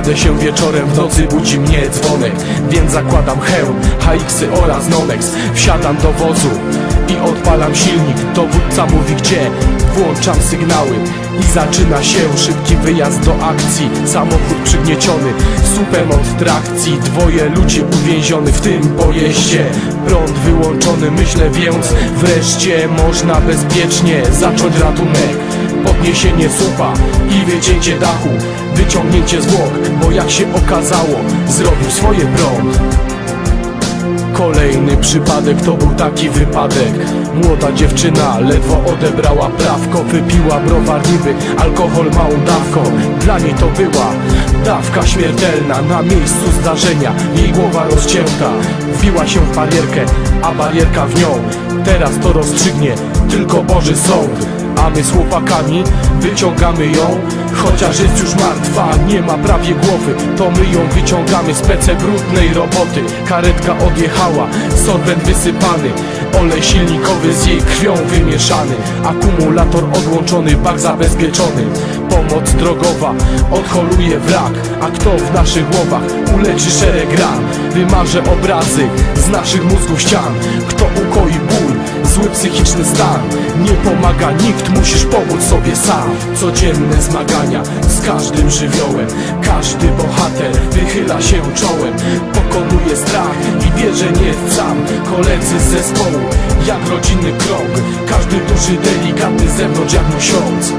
Kładę się wieczorem, w nocy budzi mnie dzwonek Więc zakładam hełm, HX oraz Nomex. Wsiadam do wozu i odpalam silnik. Dowódca mówi gdzie, włączam sygnały I zaczyna się szybki wyjazd do akcji. Samochód przygnieciony, słupem od trakcji. Dwoje ludzi uwięziony w tym pojeździe. Prąd wyłączony, myślę więc Wreszcie można bezpiecznie zacząć ratunek Podniesienie słupa i wycięcie dachu Wyciągnięcie zwłok, bo jak się okazało Zrobił swoje prąd Kolejny przypadek to był taki wypadek. Młoda dziewczyna ledwo odebrała prawko Wypiła browar niby, alkohol małą dawką. Dla niej to była dawka śmiertelna Na miejscu zdarzenia. Jej głowa rozcięta Wbiła się w barierkę, a barierka w nią. Teraz to rozstrzygnie tylko Boży Sąd a my z chłopakami wyciągamy ją. Chociaż jest już martwa, nie ma prawie głowy To my ją wyciągamy z pece brudnej roboty. Karetka odjechała, sorbent wysypany Olej silnikowy z jej krwią wymieszany. Akumulator odłączony, bak zabezpieczony. Pomoc drogowa odholuje wrak A kto w naszych głowach uleczy szereg ran? Wymarze obrazy z naszych mózgów ścian zły psychiczny stan. Nie pomaga nikt, musisz pomóc sobie sam. Codzienne zmagania z każdym żywiołem. Każdy bohater wychyla się czołem. Pokonuje strach i wie, że nie jest sam. Koledzy z zespołu, jak rodzinny krąg. Każdy duży, delikatny z zewnątrz jak miesiąc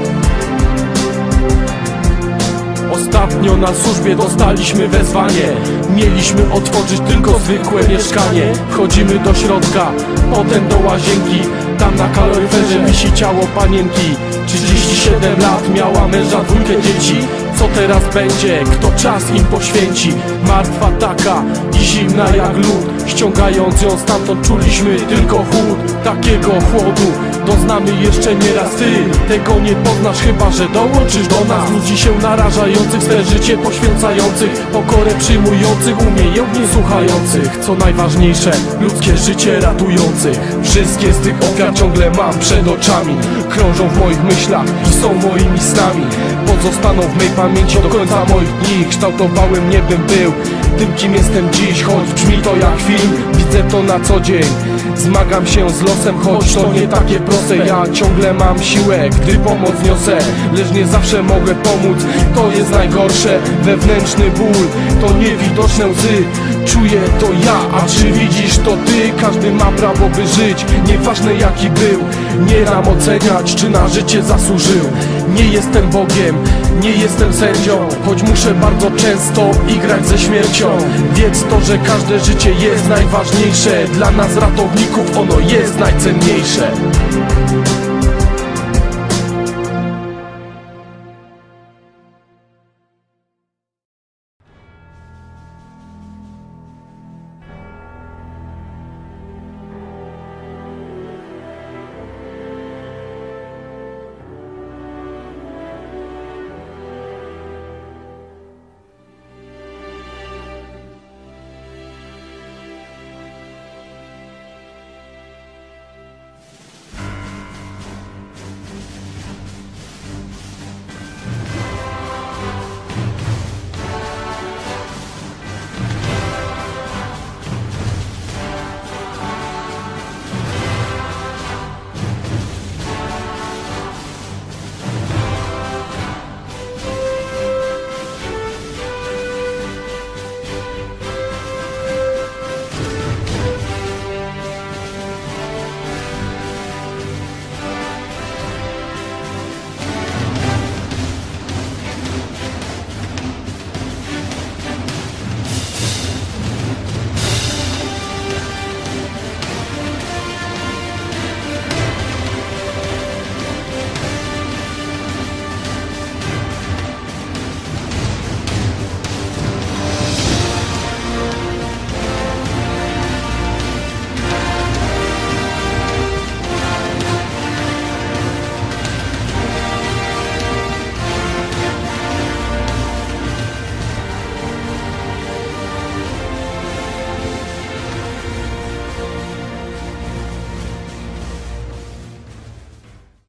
Ostatnio na służbie dostaliśmy wezwanie. Mieliśmy otworzyć tylko zwykłe mieszkanie. Wchodzimy do środka, potem do łazienki. Tam na kaloryferze wisi ciało panienki. 37 lat, miała męża, dwójkę dzieci. Co teraz będzie? Kto czas im poświęci? Martwa taka i zimna jak lód. Ściągając ją stamtąd czuliśmy tylko chłód Takiego chłodu. Doznamy jeszcze nieraz ty. Tego nie poznasz chyba, że dołączysz do nas. Ludzi się narażających, swe życie poświęcających. Pokorę przyjmujących, umiejętnie słuchających. Co najważniejsze, ludzkie życie ratujących. Wszystkie z tych ofiar ciągle mam przed oczami. Krążą w moich myślach i są moimi snami. Pozostaną w mej pamięci do końca moich dni. Kształtowały mnie bym był tym kim jestem dziś. Choć brzmi to jak film, widzę to na co dzień Zmagam się z losem, choć to nie takie proste. Ja ciągle mam siłę, gdy pomoc niosę. Lecz nie zawsze mogę pomóc, to jest najgorsze. Wewnętrzny ból, to niewidoczne łzy. Czuję to ja, a czy widzisz to ty? Każdy ma prawo by żyć, nieważne jaki był. Nie nam oceniać, czy na życie zasłużył. Nie jestem Bogiem, nie jestem sędzią. Choć muszę bardzo często igrać ze śmiercią. Wiedz to, że każde życie jest najważniejsze. Dla nas ratowników ono jest najcenniejsze